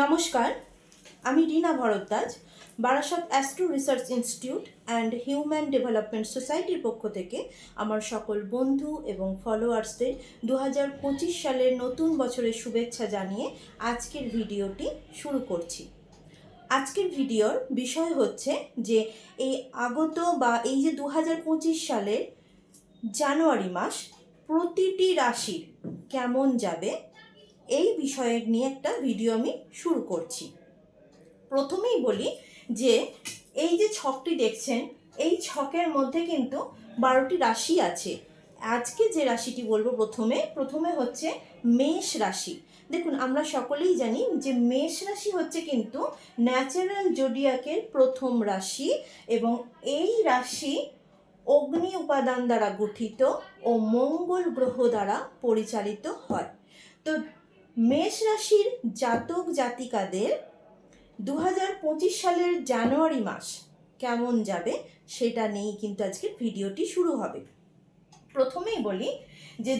নমস্কার, আমি Rina Bhardwaj, Barasat astro research institute and human development সোসাইটির পক্ষ থেকে আমার সকল বন্ধু এবং ফলোয়ার্সদের দু হাজার পঁচিশ সালের নতুন বছরের শুভেচ্ছা জানিয়ে আজকের ভিডিওটি শুরু করছি। আজকের ভিডিওর বিষয় হচ্ছে যে এই আগত বা এই যে দু হাজার পঁচিশ সালের জানুয়ারি মাস প্রতিটি রাশির কেমন যাবে এই বিষয়ে নিয়ে একটা ভিডিও আমি শুরু করছি। প্রথমেই বলি যে, এই যে ছকটি দেখছেন, এই ছকের মধ্যে কিন্তু বারোটি রাশি আছে। আজকে যে রাশিটি বলব প্রথমে প্রথমে হচ্ছে মেষ রাশি। দেখুন, আমরা সকলেই জানি যে মেষ রাশি হচ্ছে কিন্তু ন্যাচারাল জোডিয়াকের প্রথম রাশি এবং এই রাশি অগ্নি উপাদান দ্বারা গঠিত ও মঙ্গল গ্রহ দ্বারা পরিচালিত হয়। তো মেষ রাশির জাতক জাতিকাদের দু হাজার পঁচিশ সালের জানুয়ারি মাস কেমন যাবে সেটা নিয়েই কিন্তু আজকে ভিডিওটি শুরু হবে। প্রথমেই বলি যে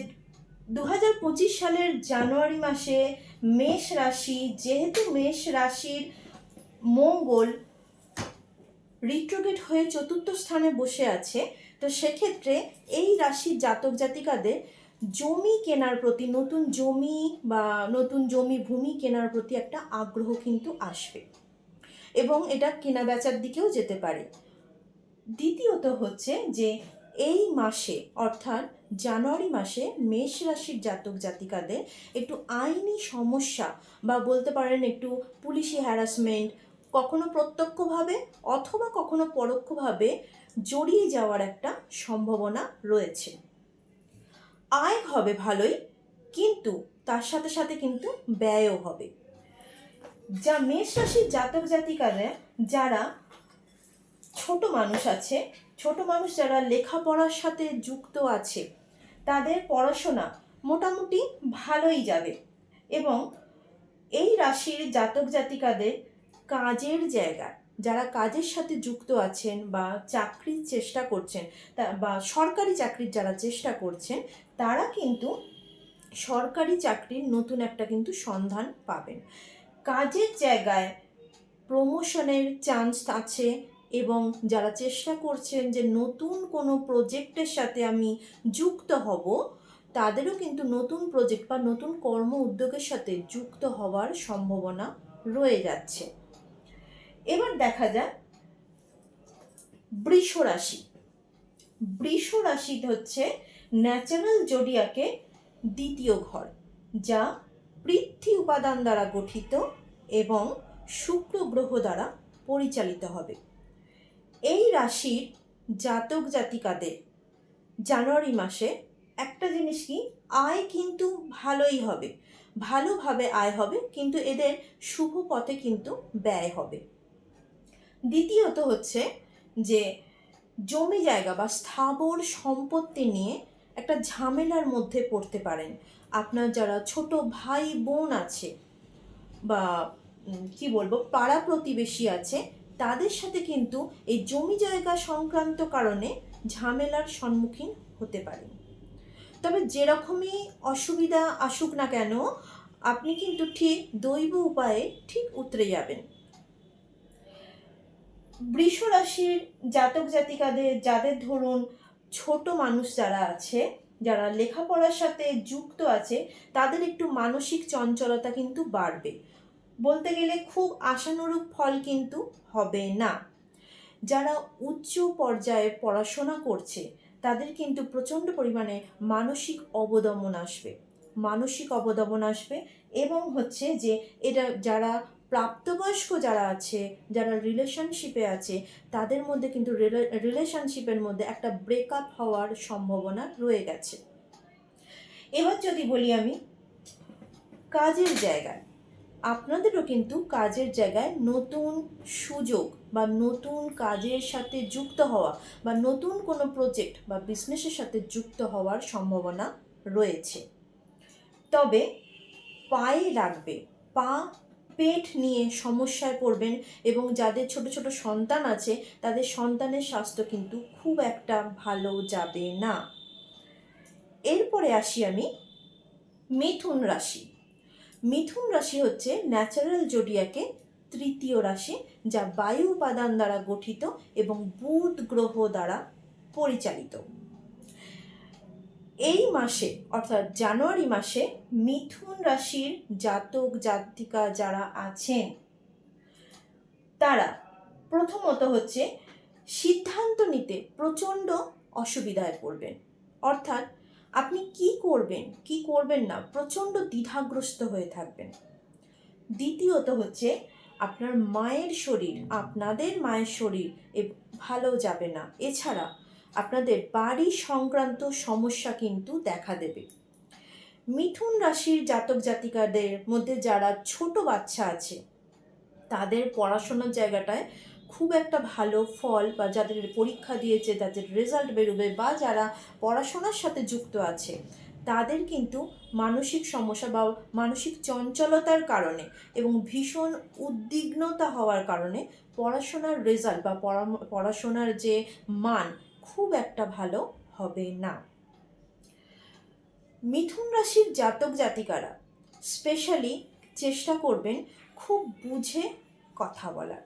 দু হাজার পঁচিশ সালের জানুয়ারি মাসে মেষ রাশি, যেহেতু মেষ রাশির মঙ্গল রিট্রোগেট হয়ে চতুর্থ স্থানে বসে আছে, তো সেক্ষেত্রে এই রাশির জাতক জাতিকাদের জমি কেনার প্রতি, নতুন জমি বা নতুন জমি ভূমি কেনার প্রতি একটা আগ্রহ কিন্তু আসবে। এবং এটা কেনা বেচার দিকেও যেতে পারে। দ্বিতীয়ত হচ্ছে যে, এই মাসে, অর্থাৎ জানুয়ারি মাসে মেষ রাশির জাতক জাতিকাদের একটু আইনি সমস্যা বা বলতে পারেন একটু পুলিশি হ্যারাসমেন্ট কখনো প্রত্যক্ষভাবে অথবা কখনো পরোক্ষভাবে জড়িয়ে যাওয়ার একটা সম্ভাবনা রয়েছে। আয় হবে ভালোই, কিন্তু তার সাথে সাথে কিন্তু ব্যয়ও হবে। যা মেষ রাশির জাতক জাতিকারা যারা ছোট মানুষ আছে, ছোট মানুষ যারা লেখাপড়ার সাথে যুক্ত আছে, তাদের পড়াশোনা মোটামুটি ভালোই যাবে এবং এই রাশির জাতক জাতিকাদের কাজের জায়গায় যারা কাজের সাথে যুক্ত আছেন বা চাকরির চেষ্টা করছেন বা সরকারি চাকরির যারা চেষ্টা করছেন, তারা কিন্তু সরকারি চাকরির নতুন একটা কিন্তু সন্ধান পাবেন। কাজের জায়গায় প্রমোশনের চান্স আছে এবং যারা চেষ্টা করছেন যে নতুন কোনো প্রজেক্টের সাথে আমি যুক্ত হব, তাদেরও কিন্তু নতুন প্রজেক্ট বা নতুন কর্ম উদ্যোগের সাথে যুক্ত হওয়ার সম্ভাবনা রয়ে যাচ্ছে। এবার দেখা যাক বৃষ রাশি। বৃষ রাশি হচ্ছে ন্যাচারাল জোডিয়াকে দ্বিতীয় ঘর, যা পৃথ্বী উপাদান দ্বারা গঠিত এবং শুক্র গ্রহ দ্বারা পরিচালিত হবে। এই রাশির জাতক জাতিকাদের জানুয়ারি মাসে একটা জিনিস কি? আয় কিন্তু ভালোই হবে, ভালোভাবে আয় হবে, কিন্তু এদের শুভ পথে কিন্তু ব্যয় হবে। দ্বিতীয়ত হচ্ছে যে জমি জায়গা বা স্থাবর সম্পত্তি নিয়ে একটা ঝামেলার মধ্যে পড়তে পারেন। আপনার যারা ছোট ভাই বোন আছে বা কি বলব, পাড়া প্রতিবেশী আছে, তাদের সাথে কিন্তু এই জমি জায়গা সংক্রান্ত কারণে ঝামেলার সম্মুখীন হতে পারেন। তবে যেরকমই অসুবিধা আসুক না কেন, আপনি কিন্তু ঠিক দৈব উপায়ে ঠিক উতরে যাবেন। বৃষ রাশির জাতক জাতিকাদের, যাদের ধরুন ছোট মানুষ যারা আছে, যারা লেখাপড়ার সাথে যুক্ত আছে, তাদের একটু মানসিক চঞ্চলতা কিন্তু বাড়বে। বলতে গেলে খুব আশানুরূপ ফল কিন্তু হবে না। যারা উচ্চ পর্যায়ে পড়াশোনা করছে, তাদের কিন্তু প্রচণ্ড পরিমাণে মানসিক অবদমন আসবে। মানসিক অবদমন আসবে এবং হচ্ছে যে এটা যারা প্রাপ্তবয়স্ক যারা আছে, যারা রিলেশনশিপে আছে, তাদের মধ্যে কিন্তু রিলেশনশিপের মধ্যে একটা ব্রেকআপ হওয়ার সম্ভাবনা রয়ে গেছে। এবার যদি বলি আমি, কাজের জায়গায়, আপনাদেরও কিন্তু কাজের জায়গায় নতুন সুযোগ বা নতুন কাজের সাথে যুক্ত হওয়া বা নতুন কোনো প্রজেক্ট বা বিজনেসের সাথে যুক্ত হওয়ার সম্ভাবনা রয়েছে। তবে পায়ে লাগবে, পা পেট নিয়ে সমস্যায় পড়বেন এবং যাদের ছোট ছোট সন্তান আছে, তাদের সন্তানের স্বাস্থ্য কিন্তু খুব একটা ভালো যাবে না। এরপরে আসি আমি মিথুন রাশি। মিথুন রাশি হচ্ছে ন্যাচারাল জোডিয়াকে তৃতীয় রাশি, যা বায়ু উপাদান দ্বারা গঠিত এবং বুধ গ্রহ দ্বারা পরিচালিত। এই মাসে, অর্থাৎ জানুয়ারি মাসে মিথুন রাশির জাতক জাতিকা যারা আছেন, তারা প্রথমত হচ্ছে সিদ্ধান্ত নিতে প্রচণ্ড অসুবিধায় পড়বেন। অর্থাৎ আপনি কি করবেন কি করবেন না, প্রচণ্ড দ্বিধাগ্রস্ত হয়ে থাকবেন। দ্বিতীয়ত হচ্ছে আপনার মায়ের শরীর, আপনাদের মায়ের শরীর ভালো যাবে না। এছাড়া আপনাদের বাড়ি সংক্রান্ত সমস্যা কিন্তু দেখা দেবে। মিথুন রাশির জাতক জাতিকাদের মধ্যে যারা ছোট বাচ্চা আছে, তাদের পড়াশোনার জায়গাটায় খুব একটা ভালো ফল বা যাদের পরীক্ষা দিয়েছে, তাদের রেজাল্ট বেরোবে বা যারা পড়াশোনার সাথে যুক্ত আছে, তাদের কিন্তু মানসিক সমস্যা বা মানসিক চঞ্চলতার কারণে এবং ভীষণ উদ্বিগ্নতা হওয়ার কারণে পড়াশোনার রেজাল্ট বা পড়া- পড়াশোনার যে মান খুব একটা ভালো হবে না। মিথুন রাশির জাতক জাতিকারা স্পেশালি চেষ্টা করবেন খুব বুঝে কথা বলার।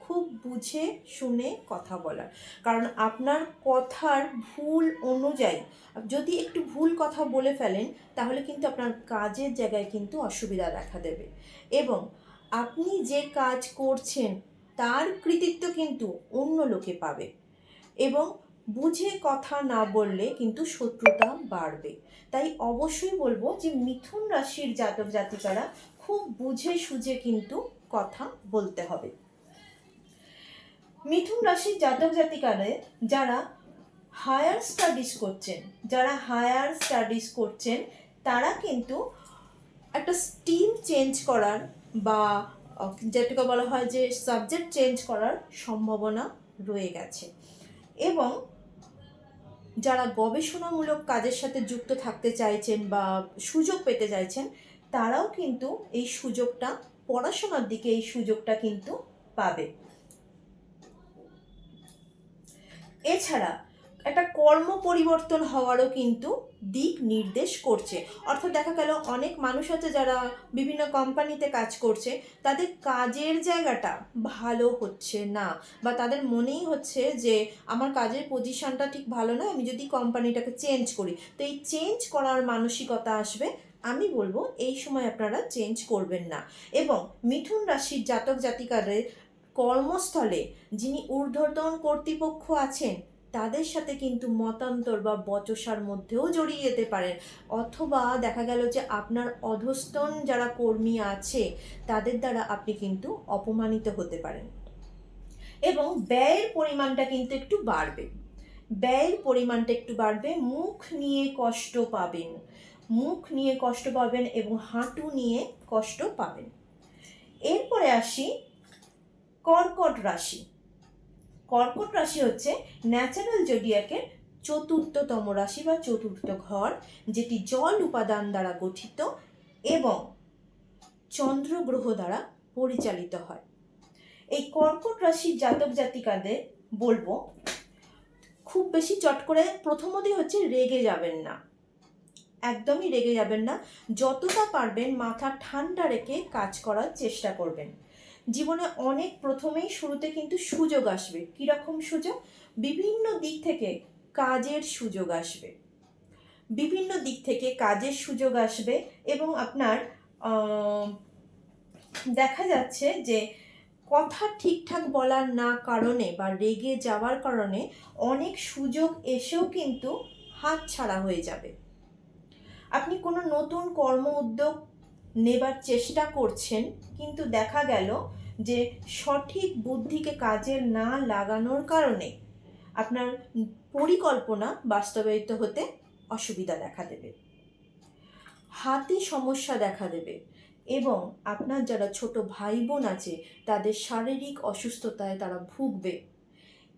খুব বুঝে শুনে কথা বলার। কারণ আপনার কথার ভুল অনুযায়ী, যদি একটু ভুল কথা বলে ফেলেন, তাহলে কিন্তু আপনার কাজের জায়গায় কিন্তু অসুবিধা দেখা দেবে। এবং আপনি যে কাজ করছেন, তার কৃতিত্ব কিন্তু অন্য লোকে পাবে। এবং বুঝে কথা না বললে কিন্তু শত্রুতা বাড়বে। তাই অবশ্যই বলব যে মিথুন রাশির জাতক জাতিকারা খুব বুঝে সুঝে কিন্তু কথা বলতে হবে। মিথুন রাশির জাতক জাতিকারে যারা হায়ার স্টাডিজ করছেন, যারা হায়ার স্টাডিজ করছেন, তারা কিন্তু একটা স্টিম চেঞ্জ করার বা যেটাকে বলা হয় যে সাবজেক্ট চেঞ্জ করার সম্ভাবনা রয়ে গেছে। এবং যারা গবেষণামূলক কাজের সাথে যুক্ত থাকতে চাইছেন বা সুযোগ পেতে চাইছেন, তারাও কিন্তু এই সুযোগটা, পড়াশোনার দিকে এই সুযোগটা কিন্তু পাবে। এছাড়া একটা কর্ম পরিবর্তন হওয়ারও কিন্তু দিক নির্দেশ করছে। অর্থাৎ দেখা গেল, অনেক মানুষ আছে যারা বিভিন্ন কোম্পানিতে কাজ করছে, তাদের কাজের জায়গাটা ভালো হচ্ছে না বা তাদের মনেই হচ্ছে যে, আমার কাজের পজিশনটা ঠিক ভালো না আমি যদি কোম্পানিটাকে চেঞ্জ করি। তো এই চেঞ্জ করার মানসিকতা আসবে। আমি বলব, এই সময় আপনারা চেঞ্জ করবেন না। এবং মিথুন রাশির জাতক জাতিকাদের কর্মস্থলে যিনি ঊর্ধ্বতন কর্তৃপক্ষ আছেন তাদের সাথে কিন্তু মতান্তর বা বচসার মধ্যেও জড়িয়ে যেতে পারেন অথবা দেখা গেল যে আপনার অধস্তন যারা কর্মী আছে, তাদের দ্বারা আপনি কিন্তু অপমানিত হতে পারেন। এবং ব্যয়ের পরিমাণটা কিন্তু একটু বাড়বে। ব্যয়ের পরিমাণটা একটু বাড়বে, মুখ নিয়ে কষ্ট পাবেন। মুখ নিয়ে কষ্ট পাবেন এবং হাঁটু নিয়ে কষ্ট পাবেন। এরপরে আসি কর্কট রাশি। কর্কট রাশি হচ্ছে ন্যাচারাল জোডিয়াকের চতুর্থতম রাশি বা চতুর্থ ঘর, যেটি জল উপাদান দ্বারা গঠিত এবং চন্দ্র গ্রহ দ্বারা পরিচালিত হয়। এই কর্কট রাশির জাতক জাতিকাদের বলব, খুব বেশি চট করে প্রথমতই হচ্ছে রেগে যাবেন না। একদমই রেগে যাবেন না। যতটা পারবেন মাথা ঠান্ডা রেখে কাজ করার চেষ্টা করবেন। জীবনে অনেক প্রথমেই শুরুতে কিন্তু সুযোগ আসবে। কীরকম সুযোগ? বিভিন্ন দিক থেকে কাজের সুযোগ আসবে। বিভিন্ন দিক থেকে কাজের সুযোগ আসবে এবং আপনার দেখা যাচ্ছে যে কথা ঠিকঠাক বলার না কারণে বা রেগে যাওয়ার কারণে অনেক সুযোগ এসেও কিন্তু হাত ছাড়া হয়ে যাবে। আপনি কোনো নতুন কর্ম উদ্যোগ নেবার চেষ্টা করছেন, কিন্তু দেখা গেল যে সঠিক বুদ্ধিকে কাজে না লাগানোর কারণে আপনার পরিকল্পনা বাস্তবায়িত হতে অসুবিধা দেখা দেবে। হাতে সমস্যা দেখা দেবে এবং আপনার যারা ছোট ভাই বোন আছে, তাদের শারীরিক অসুস্থতায় তারা ভুগবে।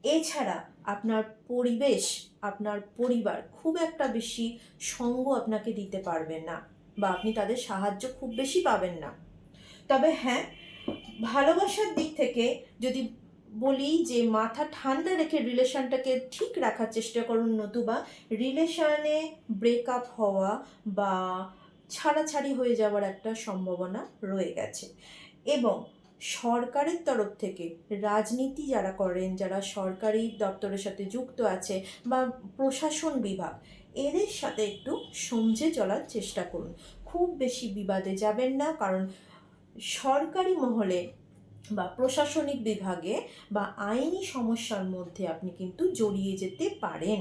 এছাড়া আপনার পরিবেশ, আপনার পরিবার খুব একটা বেশি সঙ্গ আপনাকে দিতে পারবে না। বা আপনি তাদের সাহায্য খুব বেশি পাবেন না। তবে হ্যাঁ ভালোবাসার দিক থেকে যদি বলি যে মাথা ঠান্ডা রেখে রিলেশনটাকে ঠিক রাখার চেষ্টা করুন নতুবা, রিলেশনে ব্রেকআপ হওয়া বা ছাড়াছাড়ি হয়ে যাওয়ার একটা সম্ভাবনা রয়ে গেছে। এবং সরকারের তরফ থেকে রাজনীতি যারা করেন, যারা সরকারি দপ্তরের সাথে যুক্ত আছে বা প্রশাসন বিভাগ, এদের সাথে একটু সমঝে চলার চেষ্টা করুন। খুব বেশি বিবাদে যাবেন না, কারণ সরকারি মহলে বা প্রশাসনিক বিভাগে বা আইনি সমস্যার মধ্যে আপনি কিন্তু জড়িয়ে যেতে পারেন।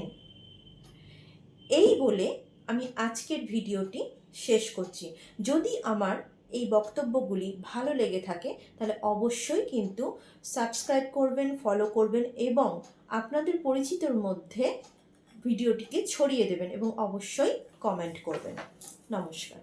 এই বলে আমি আজকের ভিডিওটি শেষ করছি। যদি আমার এই বক্তব্যগুলি ভালো লেগে থাকে, তাহলে অবশ্যই কিন্তু সাবস্ক্রাইব করবেন ফলো করবেন এবং আপনাদের পরিচিতর মধ্যে ভিডিওটিকে ছড়িয়ে দেবেন এবং অবশ্যই কমেন্ট করবেন। নমস্কার।